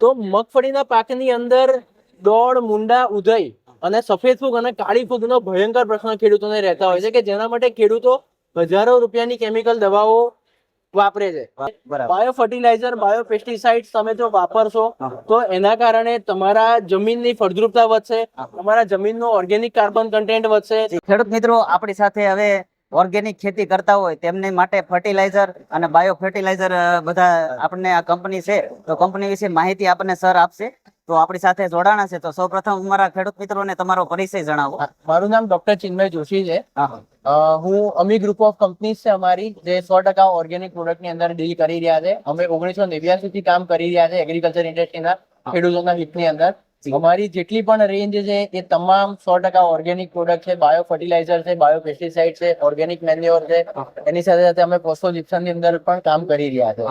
તો મગફળીના પાકની અંદર દોડ મુંડા ઉધઈ અને સફેદ ફૂગ અને કાળી ફૂગનો ભયંકર પ્રશ્ન ખેડૂતોને રહેતા હોય છે કે જેના માટે ખેડૂતો હજારો રૂપિયાની કેમિકલ દવાઓ વાપરે છે. બાયો ફર્ટિલાઇઝર બાયો પેસ્ટિસાઇડ તમે જો વાપરશો તો એના કારણે તમારા જમીનની ફળદ્રુપતા વધશે તમારા જમીનનો ઓર્ગેનિક કાર્બન કન્ટેન્ટ વધશે. ખેડૂત મિત્રો આપણી સાથે હવે ઓર્ગેનિક ખેતી કરતા હોય તેમની માટે ફર્ટિલાઇઝર અને બાયો ફર્ટિલાઇઝર બધા આપણને આ કંપની છે. તો કંપની વિશે માહિતી આપણને સર આપશે. તો આપણી સાથે જોડાણા છે. તો સૌપ્રથમ અમારા ખેડૂત મિત્રોને તમારો પરિચય જણાવો. મારું નામ ડોક્ટર ચિન્મય જોશી છે. હું. અમી ગ્રુપ ઓફ કંપનીઝ છે અમારી જે સો ટકા ઓર્ગેનિક પ્રોડક્ટની અંદર ડીલ કરી રહ્યા છે. અમે ઓગણીસો નેવ્યાસી થી કામ કરી રહ્યા છે એગ્રીકલ્ચર ઇન્ડસ્ટ્રીના ખેડૂતોના હિતની અંદર. અમારી જેટલી પણ રેન્જ છે એ તમામ સો ટકા ઓર્ગેનિક પ્રોડક્ટ છે બાયો ફર્ટિલાઇઝર છે બાયો પેસ્ટિસાઇડ છે ઓર્ગેનિક મેન્યોર છે. એની સાથે સાથે અમે ફોસ્ફોજિપ્સમની અંદર પણ કામ કરી રહ્યા છે.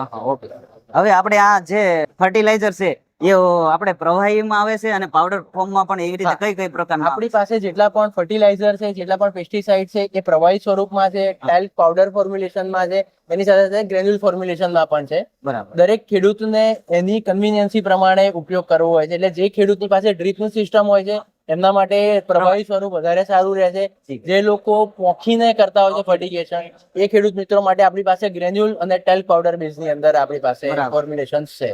હવે આપણે આ જે ફર્ટિલાઇઝર છે એ આપણે પ્રવાહીમાં આવે છે અને પાવડર ફોર્મમાં પણ એવી રીતે કઈ કઈ પ્રકારના આપણી પાસે જેટલા પણ ફર્ટિલાઇઝર છે જેટલા પણ પેસ્ટિસાઇડ છે એ પ્રવાહી સ્વરૂપમાં છે ટાઇલ પાવડર ફોર્મ્યુલેશનમાં છે એની સાથે સાથે ગ્રેન્યુલ ફોર્મ્યુલેશનમાં પણ છે. બરાબર. દરેક ખેડૂતને એની કન્વીનિયન્સી પ્રમાણે ઉપયોગ કરવો હોય છે. એટલે જે ખેડૂતની પાસે ડ્રીપનું સિસ્ટમ હોય છે એમના માટે પ્રભાવી સ્વરૂપ વધારે સારું રહેશે. જે લોકો પોખીને કરતા હોય છે ફર્ટિગેશન એ ખેડૂત મિત્રો માટે આપણી પાસે ગ્રેન્યુલ અને ટેલ્ક પાવડર બેઝની અંદર આપણી પાસે. ફોર્મ્યુલેશન છે.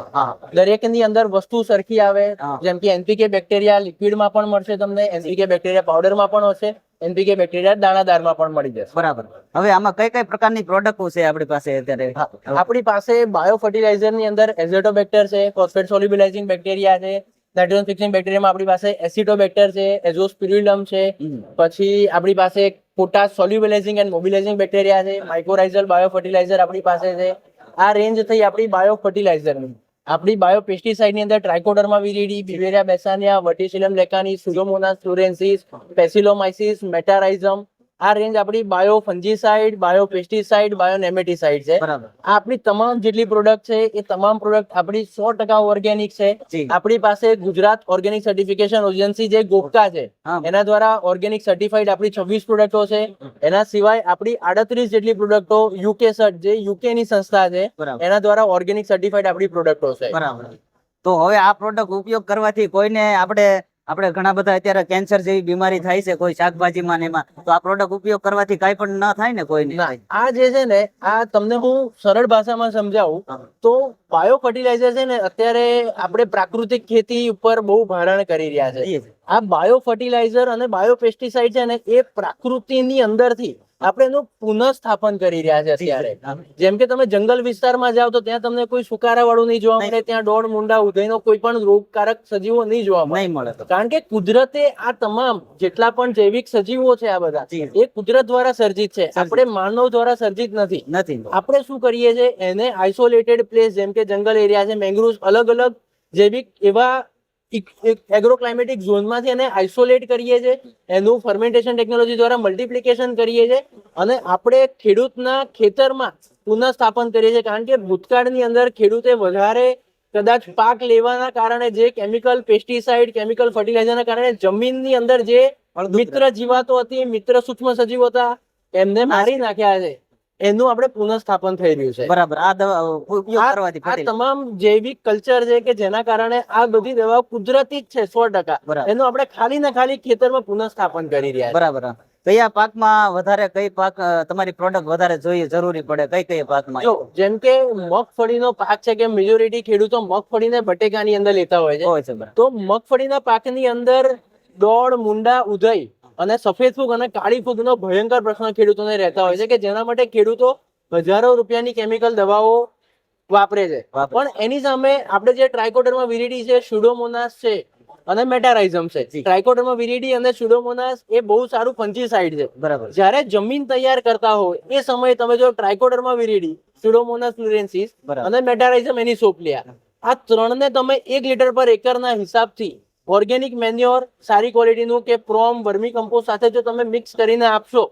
દરેકની અંદર વસ્તુ સરખી આવે જેમ કે એનપીકે બેક્ટેરિયા લિક્વિડમાં પણ મળશે તમને એનપીકે બેક્ટેરિયા પાવડરમાં પણ હશે એનપીકે બેક્ટેરિયા દાણાદારમાં પણ મળી જશે. બરાબર. હવે આમાં કઈ કઈ પ્રકારની પ્રોડક્ટો છે આપણી પાસે અત્યારે? આપણી પાસે બાયો ફર્ટિલાઇઝરની અંદર એઝોટોબેક્ટર છે ફોસ્ફેટ સોલ્યુબિલાઇઝિંગ બેક્ટેરિયા છે નાઇટ્રોજન ફિક્સિંગ બેક્ટેરિયામાં આપણી પાસે એસિટોબેક્ટર છે એઝોસ્પિરુલમ છે પછી આપણી પાસે potash solubilizing and mobilizing bacteria છે માઇક્રોરાઇઝલ બાયો ફર્ટિલાઇઝર આપણી પાસે છે. આ રેન્જ થઈ આપણી બાયો ફર્ટિલાઇઝરની આપણી બાયો પેસ્ટિસાઇડની અંદર ટ્રાઇકોડર્મા વિરીડી બિવેરિયા બેસાનિયા વર્ટિસિલમ લેકાની સુડોમોનાસ ફ્લોરેન્સિસ પેસિલોમાઇસિસ મેટારાઇઝમ આ રેન્જ આપણી bio fungicide bio pesticide bio nematicide છે આપણી તમામ જેટલી પ્રોડક્ટ છે એ તમામ પ્રોડક્ટ આપણી સો ટકા ઓર્ગેનિક છે. આપણી પાસે ગુજરાત ઓર્ગેનિક સર્ટિફિકેશન એજન્સી જે ગોપકા છે એના દ્વારા ઓર્ગેનિક સર્ટિફાઈડ આપણી છવ્વીસ પ્રોડક્ટો છે. એના સિવાય આપણી આડત્રીસ જેટલી પ્રોડક્ટો યુકે સર્ટ જે યુકે ની સંસ્થા છે એના દ્વારા ઓર્ગેનિક સર્ટિફાઈડ આપણી પ્રોડક્ટો છે. બરાબર. તો હવે આ પ્રોડક્ટ ઉપયોગ કરવાથી કોઈને આપણે આપણે ઘણા બધા અત્યારે કેન્સર જેવી બીમારી થાય છે કોઈ શાકભાજીમાં ને એમાં તો આ પ્રોડક્ટ ઉપયોગ કરવાથી કાંઈ પણ ના થાય ને કોઈને? આ જે છે ને આ તમને હું સરળ ભાષામાં સમજાવું તો બાયો ફર્ટિલાઇઝર છે ને અત્યારે આપણે પ્રાકૃતિક ખેતી ઉપર બહુ ભારણ કરી રહ્યા છે. છે. આ બાયો ફર્ટિલાઇઝર અને બાયો પેસ્ટિસાઇડ છે ને એ પ્રકૃતિની અંદરથી આપણે એનું પુનઃસ્થાપન કરી રહ્યા છે અત્યારે. જેમ કે તમે જંગલ વિસ્તારમાં જાઓ તો ત્યાં તમને કોઈ સુકારા વાળું નહીં જોવા મળે ત્યાં દોડ મુંડા ઉધઈનો કોઈ પણ રોગકારક સજીવો નહીં જોવા મળે. મળે કારણ કે કુદરતે આ તમામ જેટલા પણ જૈવિક સજીવો છે આ બધા એ કુદરત દ્વારા સર્જિત છે. આપણે માનવ દ્વારા સર્જિત નથી. નથી. આપણે શું કરીએ છીએ? એને આઇસોલેટેડ પ્લેસ જેમ કે જંગલ એરિયા છે મેંગ્રુવ્સ અલગ અલગ જૈવિક એવા એગ્રોક્લાઇમેટિક ઝોનમાંથી એને આઇસોલેટ કરીએ છીએ એનું ફર્મેન્ટેશન ટેકનોલોજી દ્વારા મલ્ટિપ્લિકેશન કરીએ છીએ અને આપણે ખેડૂતના ખેતરમાં પુનઃસ્થાપન કરીએ છીએ. કારણ કે ભૂતકાળની અંદર ખેડૂતે વધારે કદાચ પાક લેવાના કારણે જે કેમિકલ પેસ્ટિસાઇડ કેમિકલ ફર્ટિલાઇઝરના કારણે જમીનની અંદર જે મિત્ર જીવાતો હતી મિત્ર સૂક્ષ્મ સજીવો હતા એમને મારી નાખ્યા છે. એનું આપણે પુનઃસ્થાપન થઈ રહ્યું છે. બરાબર. આ દવા ઉપયોગ કરવાથી આ તમામ જૈવિક કલ્ચર છે કે જેના કારણે આ બધી દવાઓ કુદરતી જ છે સો ટકા. એનું આપણે ખાલી ને ખાલી ખેતરમાં પુનઃસ્થાપન કરી રહ્યા બરાબર. કયા પાકમાં વધારે કઈ પાક તમારી પ્રોડક્ટ વધારે જોઈએ જરૂરી પડે? કઈ કઈ પાકમાં? જો જેમ કે મગફળીનો પાક છે કે મેજોરિટી ખેડૂતો મગફળીને બટેકાની અંદર લેતા હોય છે. તો મગફળીના પાકની અંદર દોડ મુંડા ઉધઈ અને સફેદ ફૂગ અને કાળી ફૂગનો ભયંકર પ્રશ્ન ખેડૂતોને રહેતા હોય છે કે જેના માટે ખેડૂતો હજારો રૂપિયાની કેમિકલ દવાઓ વાપરે છે. પણ એની સામે આપણે જે ટ્રાયકોડરમાં વિરીડી છે સુડોમોનાસ છે અને મેટારાઇઝમ છે. ટ્રાઇકોડર્મા વિરીડી અને સુડોમોનાસ એ બહુ સારું ફંજીસાઇડ છે. બરાબર. જ્યારે જમીન તૈયાર કરતા હોય એ સમયે તમે જો ટ્રાઇકોડર્મા વિરીડી સુડોમોનાસ ફ્લુરેન્સિસ અને મેટારાઇઝમ એની સોપલિયા આ ત્રણને તમે એક લીટર પર એકરના હિસાબથી ઓર્ગેનિક મેન્યોર સારી ક્વોલિટીનું કે પ્રોમ વર્મી કમ્પોસ્ટ સાથે જો તમે મિક્સ કરીને આપશો.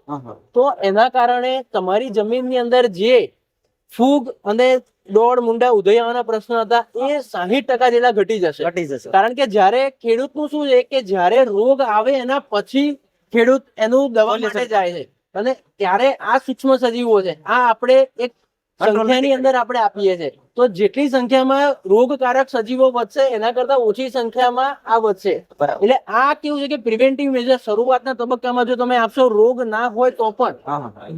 તો એના કારણે તમારી જમીનની અંદર જે ફૂગ અને દોડ મુંડા ઉદય આવવાના પ્રશ્ન હતા એ સાહીઠ ટકા જેટલા ઘટી જશે. ઘટી જશે. કારણ કે જ્યારે ખેડૂતનું શું છે કે જ્યારે રોગ આવે એના પછી ખેડૂત એનું દવા માટે જાય છે. અને ત્યારે આ સૂક્ષ્મ સજીવો છે. આ આપણે એક સંખ્યાની અંદર આપણે આપીએ છીએ. તો જેટલી સંખ્યામાં રોગકારક સજીવો વધશે એના કરતા ઓછી સંખ્યામાં આ વધશે. એટલે આ કેવું છે કે પ્રિવેન્ટિવ મેજર શરૂઆતના તબક્કામાં જો તમે આપશો રોગ ના હોય તો પણ.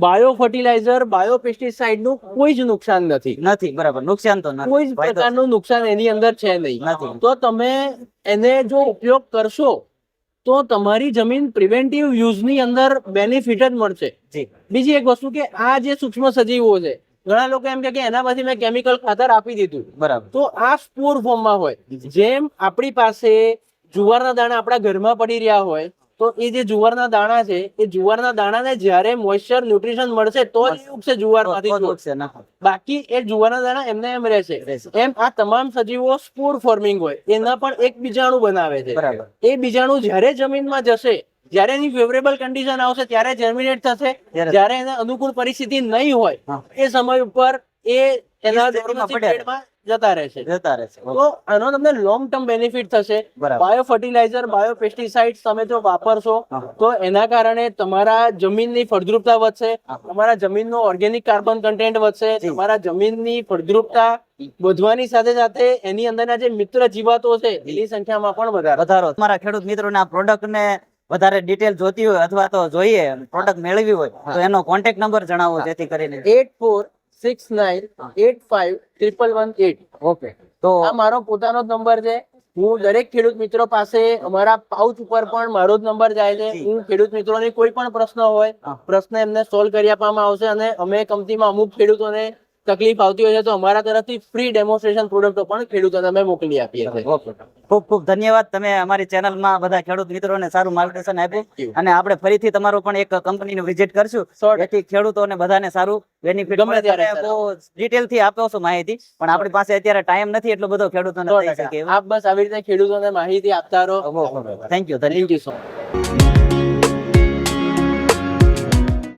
બાયો ફર્ટિલાઇઝર બાયો પેસ્ટિસાઇડનું કોઈ જ નુકસાન નથી. નથી બરાબર. નુકસાન તો કોઈ જ પ્રકારનું નુકસાન એની અંદર છે નહીં. તો તમે એને જો ઉપયોગ કરશો તો તમારી જમીન પ્રિવેન્ટિવ યુઝની અંદર બેનિફિટ જ મળશે. બીજી એક વસ્તુ કે આ જે સૂક્ષ્મ સજીવો છે ઘણા લોકો એમ કે એના પછી મેં કેમિકલ ખાતર આપી દીધું. બરાબર. તો આ સ્પોર ફોર્મમાં હોય. જેમ આપણી પાસે જુવારના દાણા આપણા ઘરમાં પડી રહ્યા હોય તો એ જે જુવારના દાણા છે એ જુવારના દાણાને જ્યારે મોઇશ્ચર ન્યુટ્રિશન મળશે તો જ ઉગશે જુવારમાંથી. બાકી એ જુવારના દાણા એમને એમ રહેશે. એમ આ તમામ સજીવો સ્પોર ફોર્મિંગ હોય. એના પણ એક બીજાણુ બનાવે છે. એ બીજાણુ જ્યારે જમીનમાં જશે જ્યારે એની ફેવરેબલ કન્ડિશન આવશે ત્યારે જર્મિનેટ થશે. જ્યારે એને અનુકૂળ પરિસ્થિતિ નહીં હોય એ સમય ઉપર એ એના જતા રહેશે. જતા રહેશે તો આનો તમને લોંગ ટર્મ બેનિફિટ થશે. બાયો ફર્ટિલાઇઝર બાયો પેસ્ટિસાઇડ તમે જો વાપરશો તો એના કારણે તમારા જમીનની ફળદ્રુપતા વધશે. તમારા જમીનનો ઓર્ગેનિક કાર્બન કન્ટેન્ટ વધશે તમારા જમીનની ફળદ્રુપતા વધવાની સાથે સાથે એની અંદરના જે મિત્ર જીવાતો છે એની સંખ્યામાં પણ વધારો વધારો. તમારા ખેડૂત મિત્રોના પ્રોડક્ટને વધારે ડિટેલ જોતી હોય અથવા તો જોઈએ પ્રોડક્ટ મેળવી હોય તો એનો કોન્ટેક્ટ નંબર જણાવો જેથી કરીને. Eight four six nine eight five triple one eight okay તો આ મારો પોતાનો જ નંબર છે. હું દરેક ખેડૂત મિત્રો પાસે અમારા પાઉચ ઉપર પણ મારો જ નંબર જાય છે. હું ખેડૂત મિત્રોની કોઈ પણ પ્રશ્ન હોય પ્રશ્ન એમને સોલ્વ કરી આપવામાં આવશે અને અમે કંપનીમાં અમુક ખેડૂતોને તકલીફ આવતી હોય છે તો અમારા તરફથી ફ્રી ડેમોન્સ્ટ્રેશન પ્રોડક્ટો પણ ખેડૂતોને અમે મોકલી આપીએ છીએ. ખૂબ ખૂબ ધન્યવાદ. તમે અમારી ચેનલમાં બધા ખેડૂત મિત્રોને સારું માર્ગદર્શન આપ્યું. અને આપણે ફરીથી તમારો પણ એક કંપનીનું વિઝિટ કરશું. જેથી ખેડૂતોને બધાને સારું બેનિફિટ ગમે ત્યારે ડિટેલથી આપો છો માહિતી? પણ આપણી પાસે અત્યારે ટાઈમ નથી એટલો બધો ખેડૂતોને આપ બસ આવી રીતે ખેડૂતોને માહિતી આપતા રહો. Thank you thank you so